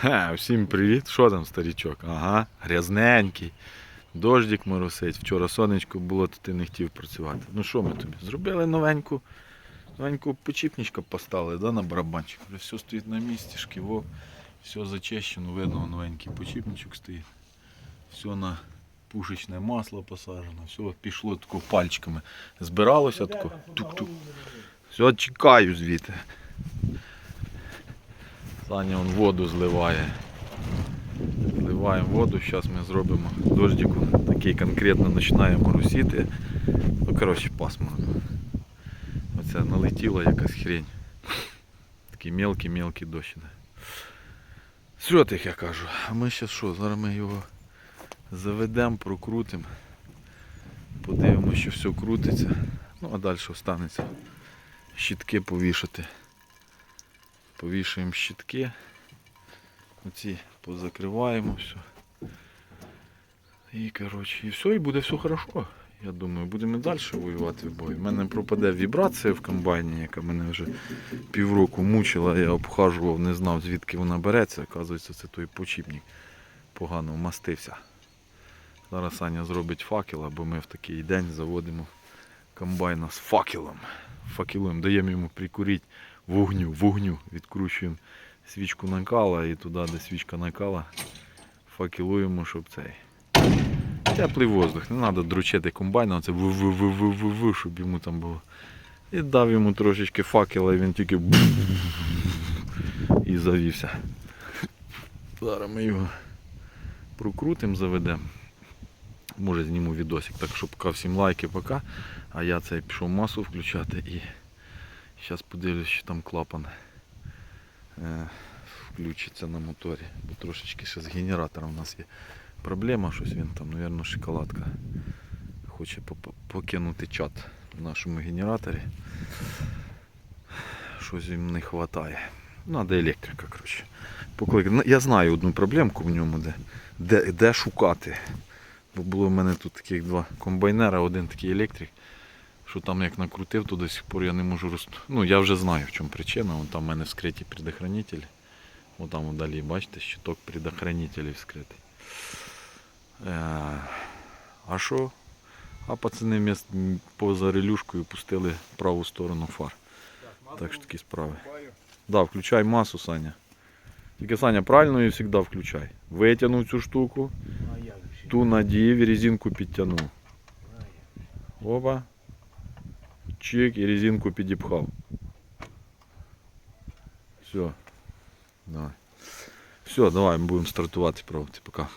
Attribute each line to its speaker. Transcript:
Speaker 1: Ха, всім привіт. Що там, старічок? Ага, грязненький. Дождик моросить. Вчора сонечко було, то ти не хотів працювати. Ну що ми тобі? Зробили новеньку, новеньку почіпничка поставили да, на барабанчик. Вже все стоїть на місці, шківо, все зачищено, видно, новенький почіпничок стоїть. Все на пушечне масло посаджено, все пішло тако пальчиками. Збиралося тако. Тук-тук. Все, чекаю звідти. Саня он воду зливає. Зливаємо воду, зараз ми зробимо дождику. Такий конкретно починає моросити. Ну коротше пасмурно. Оце налетіла якась хрень. Такий мелкий-мелкий дощ. Що тих я кажу? А ми зараз що? Зараз ми його заведемо, прокрутимо. Подивимося, що все крутиться. Ну а далі останеться щітки повішати. Повішуємо щітки. Оці позакриваємо все. І коротше, і все, і буде все хорошо. Я думаю, будемо далі воювати в бою. У мене пропаде вібрація в комбайні, яка мене вже півроку мучила. Я обхажував, не знав звідки вона береться. Оказується, це той почіпник погано вмастився. Зараз Саня зробить факел, бо ми в такий день заводимо комбайна з факелом. Факелуємо, даємо йому прикурити вогню, вогню. Відкручуємо свічку накала і туди, де свічка накала, факелуємо, щоб цей. Теплий воздух, не треба дручити комбайна, оце в щоб йому там було. І дав йому трошечки факела, і він тільки і завівся. Зараз ми його прокрутимо, заведемо. Може зніму відосик. Так що поки всім лайки, пока. А я цей пішов масу включати і зараз подивлюсь, що там клапан е, включиться на моторі. Бо трошечки ще з генератором у нас є проблема, щось він там, мабуть, шоколадка хоче покинути чат в нашому генераторі. Щось їм не вистачає. Надо електрика, коротше. Ну, Я знаю одну проблемку в ньому, де, де, де шукати. Бо було в мене тут таких два комбайнера, один такий електрик, що там як накрутив, то до сих пор я не можу роз... Ну я вже знаю в чому причина. Вон там в мене вскриті предохранителі. Вон там вдалі, бачите, щиток предохранителів вскритий. Е, А що? А пацани поза релюшкою пустили праву сторону фар. Так що такі справи. Да, включай масу, Саня. Тільки Саня, правильно її завжди включай. Витягнув цю штуку? ту надів і резинку підтягнув. Опа. Чик і резинку підіпхав. Все. Давай. Все, давай, ми будемо стартувати пробувати. Пока.